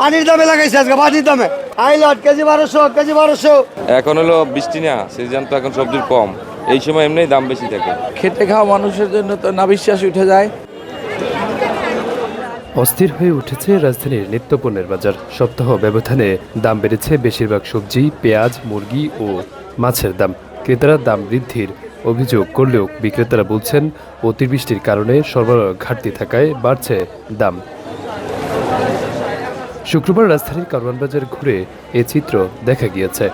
পানির দামে লাগাইছে আজকে পানির দামে। আইলট কেজি বারোশো কেজি বারোশো। এখন হলো বৃষ্টি না সিজন তো এখন সবজির কম। এই সময় এমনিই দাম বেশি থাকে। খেটে খাওয়া মানুষের জন্য তো নাবিশ্বাস উঠে যায়। অস্থির হয়ে উঠেছে রাজধানীর নিত্যপণ্যের বাজার। সপ্তাহ ব্যবধানে দাম বেড়েছে বেশিরভাগ সবজি পেঁয়াজ মুরগি ও মাছের দাম। ক্রেতারা দাম বৃদ্ধির অভিযোগ করলেও বিক্রেতারা বলছেন অতিবৃষ্টির কারণে সরবরাহ ঘাটতি থাকায় বাড়ছে দাম। শুক্রবার রাজধানীর কারওয়ান বাজার ঘুরে এ চিত্র দেখা গিয়েছে।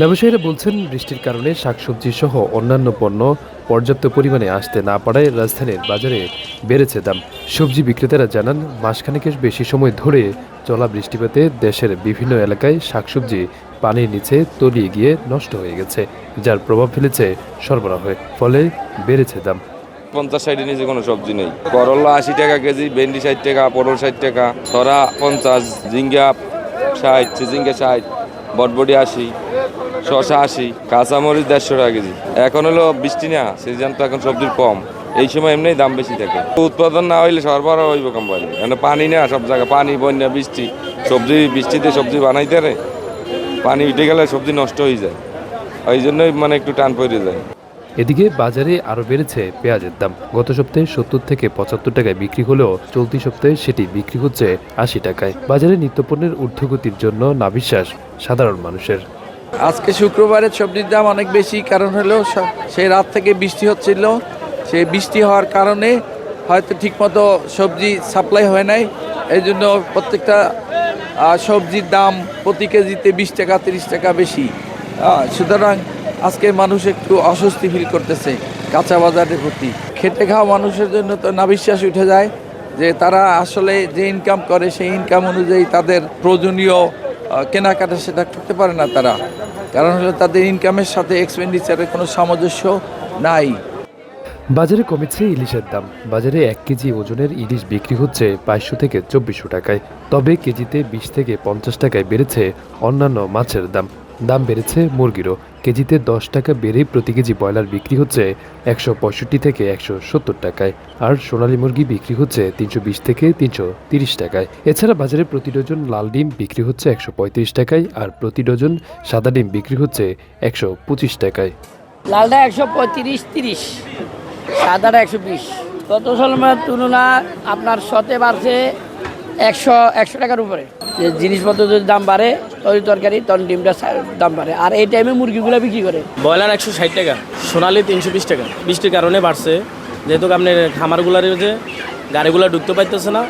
ব্যবসায়ীরা বলছেন, বৃষ্টির কারণে শাকসবজি সহ অন্যান্য পণ্য পর্যাপ্ত পরিমাণে আসতে না পারায় রাজধানীর বাজারে বেড়েছে দাম। সবজি বিক্রেতারা জানান, মাসখানেকের বেশি সময় ধরে চলা বৃষ্টিপাতে দেশের বিভিন্ন এলাকায় শাকসবজি পানির নিচে তলিয়ে গিয়ে নষ্ট হয়ে গেছে, যার প্রভাব ফেলেছে সরবরাহে, ফলে বেড়েছে দাম। পঞ্চাশ ষাটের নিচে কোনো সবজি নেই। করলা আশি টাকা কেজি, ভেন্ডি ষাট টাকা, পটল ষাট টাকা সরা পঞ্চাশ, ঝিঙ্গা ষাট চিজিঙ্গা ষাট, বটবটি আশি শশা আশি, কাঁচামরিচ দেড়শো টাকা কেজি। এখন হলো বৃষ্টি না, সিজন তো এখন সবজির কম। এই সময় এমনিই দাম বেশি থাকে। উৎপাদন না হইলে সরবরাহ হইব কোম্পানি। মানে পানি না, সব জায়গায় পানি, বন্যা, বৃষ্টি। সবজি বৃষ্টিতে সবজি বানাইতে রে। পানি উঠে গেলে সবজি নষ্ট হয়ে যায়। ওই জন্যই মানে একটু টান পড়ে যায়। এদিকে বাজারে আরও বেড়েছে পেঁয়াজের দাম। গত সপ্তাহে সত্তর থেকে পঁচাত্তর টাকায় বিক্রি হলেও চলতি সপ্তাহে সেটি বিক্রি হচ্ছে আশি টাকায়। বাজারে নিত্যপণ্যের ঊর্ধ্বগতির জন্য নাবিশ্বাস সাধারণ মানুষের। আজকে শুক্রবারের সবজির দাম অনেক বেশি, কারণ হলো সেই রাত থেকে বৃষ্টি হচ্ছিল। সেই বৃষ্টি হওয়ার কারণে হয়তো ঠিকমতো সবজি সাপ্লাই হয় নাই। এই জন্য প্রত্যেকটা সবজির দাম প্রতি কেজিতে বিশ টাকা, তিরিশ টাকা বেশি। সুতরাং আজকে মানুষ একটু অস্বস্তি ফিল করতেছে কাঁচা বাজারের প্রতি। খেটে খাওয়া মানুষের জন্য তো নাবিশ্বাস উঠে যায় যে তারা আসলে যে ইনকাম করে সেই ইনকাম অনুযায়ী তাদের প্রয়োজনীয় কেনাকাটা সেটা করতে পারে না তারা। কারণ হলো তাদের ইনকামের সাথে এক্সপেন্ডিচারের কোনো সামঞ্জস্য নাই। বাজারে কমেছে ইলিশের দাম। বাজারে এক কেজি ওজনের ইলিশ বিক্রি হচ্ছে বাইশশো থেকে চব্বিশশো টাকায়। তবে কেজিতে বিশ থেকে পঞ্চাশ টাকায় বেড়েছে অন্যান্য মাছের দাম। দাম বেড়েছে মুরগিরও। কেজিতে দশ টাকা বেড়ে প্রতি কেজি ব্রয়লার বিক্রি হচ্ছে একশো পঁয়ষট্টি থেকে একশো সত্তর টাকায়। আর সোনালী মুরগি বিক্রি হচ্ছে তিনশো বিশ থেকে তিনশো তিরিশ টাকায়। এছাড়া বাজারে প্রতি ডজন লাল ডিম বিক্রি হচ্ছে একশো পঁয়ত্রিশ টাকায় আর প্রতি ডজন সাদা ডিম বিক্রি হচ্ছে একশো পঁচিশ টাকায়। লালটা একশো পঁয়ত্রিশ তিরিশ, সাদাটা একশো বিশ। গত সালের তুলনা আপনার শতে বাড়ছে একশো একশো টাকার উপরে। যে জিনিসপত্র যদি দাম বাড়ে তরি তরকারি তখন ডিমটা দাম বাড়ে। আর এই টাইমে মুরগিগুলো বিক্রি করে। ব্রয়লার একশো ষাট টাকা সোনালি তিনশো বিশ টাকা। বৃষ্টির কারণে বাড়ছে। যেহেতু আপনার খামারগুলো রয়েছে গাড়িগুলো ঢুকতে পারতেছে না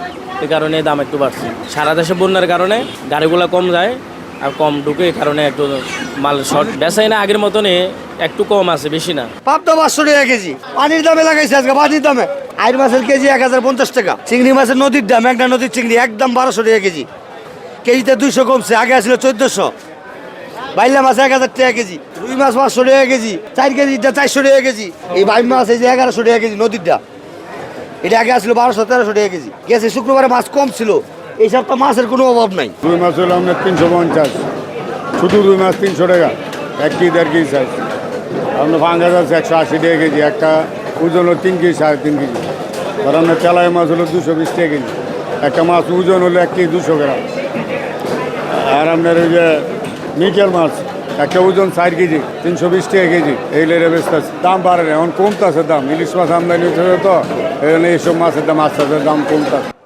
এই কারণে দাম একটু বাড়ছে। সারা দেশে বন্যার কারণে গাড়িগুলো কম যায় আর কম ঢুকে এই কারণে একটু মাল শর্ট। বেচাই না আগের মতনই একটু কম আছে বেশি না। পাবদা পাঁচশো টাকা কেজি। পানির দামে লাগাইছে আজকে পানির দামে। আইর মাছের কেজি এক হাজার পঞ্চাশ টাকা। চিংড়ি মাছের নদীর দাম, একটা নদীর চিংড়ি একদম বারোশো টাকা কেজি। কেজিতে দুইশো কমছে, আগে আসলে চোদ্দশো। বাইলা মাছ এক হাজার টাকা কেজি, রুই মাছ পাঁচশো টাকা কেজি, চার কেজিটা চারশো টাকা কেজি, এই বাইম মাছ এই যে এগারোশো টাকা কেজি নদীরটা এটা আগে আসলো বারোশো, তেরোশো টাকা কেজি। গেছে শুক্রবারে মাছ কম ছিল, এই সপ্তাহ মাছের কোনো অভাব নাই। রুই মাছ হলো আপনার তিনশো পঞ্চাশ। শুধু রুই মাছ তিনশো টাকা, এক কেজি, দেড় কেজি সাইজ আপনার ফাঙ্গাস আছে একশো আশি টাকা কেজি, একটা ওজন হলো তিন কেজি, সাড়ে তিন কেজি। ধর আমরা তেলাই মাছ হলো দুশো বিশ টাকা কেজি। একটা মাছ ওজন হলো এক কেজি দুশো গ্রাম। আর আপনার ওই যে মিকেল মাছ, একটা ওজন ষাট কেজি, তিনশো বিশ টাকা কেজি। এই লেরে বেশ দাম বাড়ে এখন কমতেছে দাম। ইলিশ মাছ আমদানি হচ্ছে তো এই জন্য এইসব মাছের দাম আস্তে আস্তে দাম কমতেছে।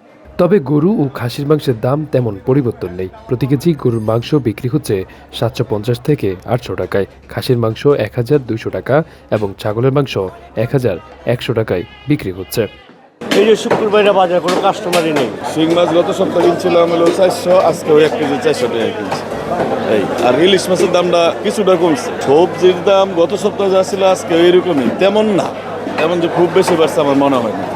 তবে গরু ও খাসির মাংসের দাম তেমন পরিবর্তন নেই। প্রতি কেজি গরুর মাংস বিক্রি হচ্ছে সাতশো পঞ্চাশ থেকে আটশো টাকায়। খাসির মাংস এক হাজার দুইশো টাকা এবং ছাগলের মাংস এক হাজার একশো টাকায় বিক্রি হচ্ছে। এই যে শুক্রবারে বাজার কোনো কাস্টমারই নেই। শিং মাছ গত সপ্তাহে কিনছিলাম হলো চারশো আজকে এক কেজি চারশো টাকা কিনছি। এই আর ইলিশ মাছের দামটা কিছুটা কমছে। সবজির দাম গত সপ্তাহে যা ছিল আজকে এরকমই তেমন না। তেমন যে খুব বেশি বাড়ছে আমার মনে হয় না।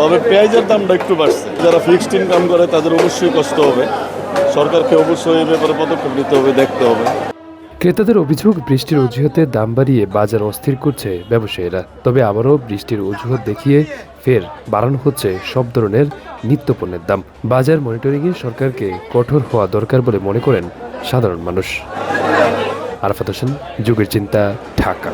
তবে পেঁয়াজের দামটা একটু বাড়ছে। যারা ফিক্সড ইনকাম করে, তাদের অবশ্যই কষ্ট হবে। সরকারকে অবশ্যই এই ব্যাপারে পদক্ষেপ নিতে হবে, দেখতে হবে। ক্রেতাদের অভিযোগ, বৃষ্টির অজুহাতে দাম বাড়িয়ে বাজার অস্থির করছে ব্যবসায়ীরা। তবে আবারও বৃষ্টির অজুহাত দেখিয়ে ফের বাড়ানো হচ্ছে সব ধরনের নিত্যপণ্যের দাম। বাজার মনিটরিংয়ে সরকারকে কঠোর হওয়া দরকার বলে মনে করেন সাধারণ মানুষ। আরাফাত হোসেন, যুগের চিন্তা, ঢাকা।